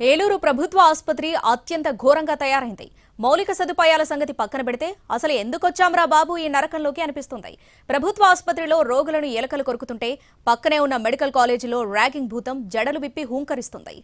ఏలూరు ప్రభుత్వ ఆసుపత్రి అత్యంత ఘోరంగా తయారైంది. మౌలిక సదుపాయాల సంగతి పక్కన పెడితే అసలు ఎందుకొచ్చాంరా బాబు ఈ నరకంలోకి అనిపిస్తుంది. ప్రభుత్వ ఆసుపత్రిలో రోగులను ఎలకలు కొరుకుతుంటే పక్కనే ఉన్న మెడికల్ కాలేజీలో ర్యాగింగ్ భూతం జడలు విప్పి హూంకరిస్తుంది.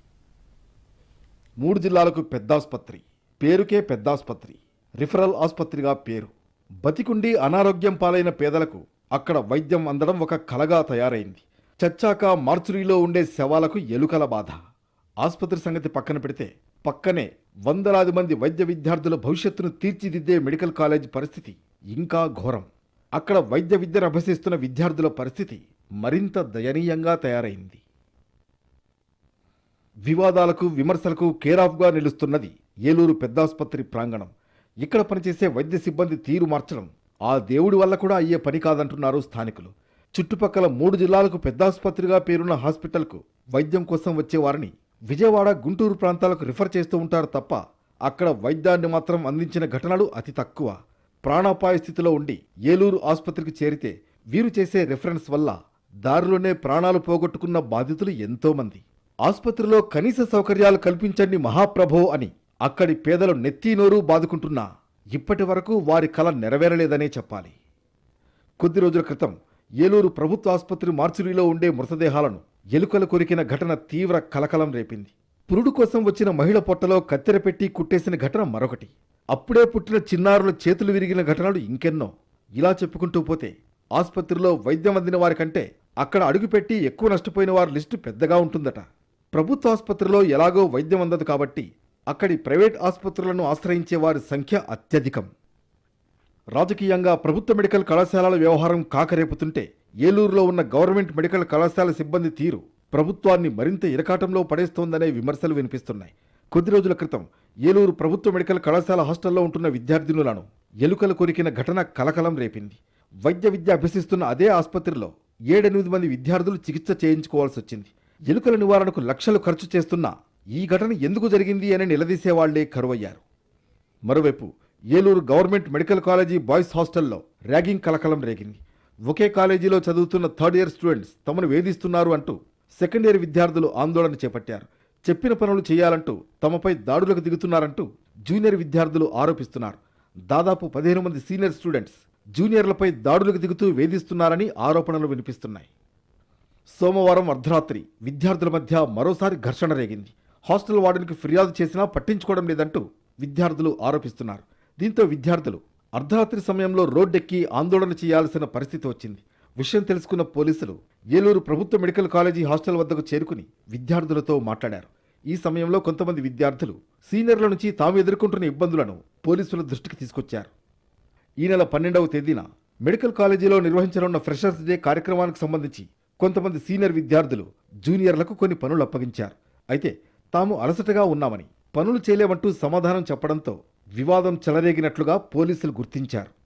మూడు జిల్లాలకు పెద్ద ఆసుపత్రి పేరుకే పెద్ద ఆసుపత్రి రిఫరల్ ఆసుపత్రిగా పేరు. బతికుండి అనారోగ్యం పాలైన పేదలకు అక్కడ వైద్యం అందడం ఒక కలగా తయారైంది. చచ్చాక మార్చురీలో ఉండే శవాలకు ఎలుకల బాధ. ఆసుపత్రి సంగతి పక్కన పెడితే పక్కనే వందలాది మంది వైద్య విద్యార్థుల భవిష్యత్తును తీర్చిదిద్దే మెడికల్ కాలేజ్ పరిస్థితి ఇంకా ఘోరం. అక్కడ వైద్య విద్యను అభ్యసిస్తున్న విద్యార్థుల పరిస్థితి మరింత దయనీయంగా తయారైంది. వివాదాలకు విమర్శలకు కేరాఫ్గా నిలుస్తున్నది ఏలూరు పెద్దాసుపత్రి ప్రాంగణం. ఇక్కడ పనిచేసే వైద్య సిబ్బంది తీరు మార్చడం ఆ దేవుడి వల్ల కూడా అయ్యే పని కాదంటున్నారు స్థానికులు. చుట్టుపక్కల మూడు జిల్లాలకు పెద్దాసుపత్రిగా పేరున్న హాస్పిటల్కు వైద్యం కోసం వచ్చేవారిని విజయవాడ గుంటూరు ప్రాంతాలకు రిఫర్ చేస్తూ ఉంటారు తప్ప అక్కడ వైద్యాన్ని మాత్రం అందించిన ఘటనలు అతి తక్కువ. ప్రాణాపాయ స్థితిలో ఉండి ఏలూరు ఆసుపత్రికి చేరితే వీరు చేసే రిఫరెన్స్ వల్ల దారిలోనే ప్రాణాలు పోగొట్టుకున్న బాధితులు ఎంతోమంది ఆసుపత్రిలో కనీస సౌకర్యాలు కల్పించండి మహాప్రభో అని అక్కడి పేదలు నెత్తీనోరు బాదుకుంటున్నా ఇప్పటి వరకు వారి కల నెరవేరలేదనే చెప్పాలి. కొద్ది రోజుల క్రితం ఏలూరు ప్రభుత్వ ఆసుపత్రి మార్చురీలో ఉండే మృతదేహాలను ఎలుకలు కొరికిన ఘటన తీవ్ర కలకలం రేపింది. పురుడు కోసం వచ్చిన మహిళ పొట్టలో కత్తెర పెట్టి కుట్టేసిన ఘటన మరొకటి. అప్పుడే పుట్టిన చిన్నారుల చేతులు విరిగిన ఘటనలు ఇంకెన్నో. ఇలా చెప్పుకుంటూ పోతే ఆసుపత్రిలో వైద్యం అందిన వారికంటే అక్కడ అడుగుపెట్టి ఎక్కువ నష్టపోయిన వారి లిస్టు పెద్దగా ఉంటుందట. ప్రభుత్వ ఆసుపత్రిలో ఎలాగో వైద్యం అందదు కాబట్టి అక్కడి ప్రైవేట్ ఆసుపత్రులను ఆశ్రయించే వారి సంఖ్య అత్యధికం. రాజకీయంగా ప్రభుత్వ మెడికల్ కళాశాలల వ్యవహారం కాకరేపుతుంటే ఏలూరులో ఉన్న గవర్నమెంట్ మెడికల్ కళాశాల సిబ్బంది తీరు ప్రభుత్వాన్ని మరింత ఇరకాటంలో పడేస్తోందనే విమర్శలు వినిపిస్తున్నాయి. కొద్ది రోజుల క్రితం ఏలూరు ప్రభుత్వ మెడికల్ కళాశాల హాస్టల్లో ఉంటున్న విద్యార్థినులను ఎలుకలు కొరికిన ఘటన కలకలం రేపింది. వైద్య విద్య అభ్యసిస్తున్న అదే ఆసుపత్రిలో ఏడెనిమిది మంది విద్యార్థులు చికిత్స చేయించుకోవాల్సి వచ్చింది. ఎలుకల నివారణకు లక్షలు ఖర్చు చేస్తున్నా ఈ ఘటన ఎందుకు జరిగింది అని నిలదీసేవాళ్ళే కరువయ్యారు. మరోవైపు Eluru government medical college boys హాస్టల్లో ర్యాగింగ్ కలకలం రేగింది. ఒకే కాలేజీలో చదువుతున్న థర్డ్ ఇయర్ స్టూడెంట్స్ తమను వేధిస్తున్నారు అంటూ సెకండ్ ఇయర్ విద్యార్థులు ఆందోళన చేపట్టారు. చెప్పిన పనులు చేయాలంటూ తమపై దాడులకు దిగుతున్నారంటూ జూనియర్ విద్యార్థులు ఆరోపిస్తున్నారు. దాదాపు పదిహేను మంది సీనియర్ స్టూడెంట్స్ జూనియర్లపై దాడులకు దిగుతూ వేధిస్తున్నారని ఆరోపణలు వినిపిస్తున్నాయి. సోమవారం అర్ధరాత్రి విద్యార్థుల మధ్య మరోసారి ఘర్షణ రేగింది. హాస్టల్ వార్డెన్కి ఫిర్యాదు చేసినా పట్టించుకోవడం లేదంటూ విద్యార్థులు ఆరోపిస్తున్నారు. దీంతో విద్యార్థులు అర్ధరాత్రి సమయంలో రోడ్డెక్కి ఆందోళన చేయాల్సిన పరిస్థితి వచ్చింది. విషయం తెలుసుకున్న పోలీసులు ఏలూరు ప్రభుత్వ మెడికల్ కాలేజీ హాస్టల్ వద్దకు చేరుకుని విద్యార్థులతో మాట్లాడారు. ఈ సమయంలో కొంతమంది విద్యార్థులు సీనియర్ల నుంచి తాము ఎదుర్కొంటున్న ఇబ్బందులను పోలీసుల దృష్టికి తీసుకొచ్చారు. ఈ నెల పన్నెండవ తేదీన మెడికల్ కాలేజీలో నిర్వహించనున్న ఫ్రెషర్స్ డే కార్యక్రమానికి సంబంధించి కొంతమంది సీనియర్ విద్యార్థులు జూనియర్లకు కొన్ని పనులు అప్పగించారు. అయితే తాము అలసటగా ఉన్నామని పనులు చేయలేమంటూ సమాధానం చెప్పడంతో వివాదం చెలరేగినట్లుగా పోలీసులు గుర్తించారు.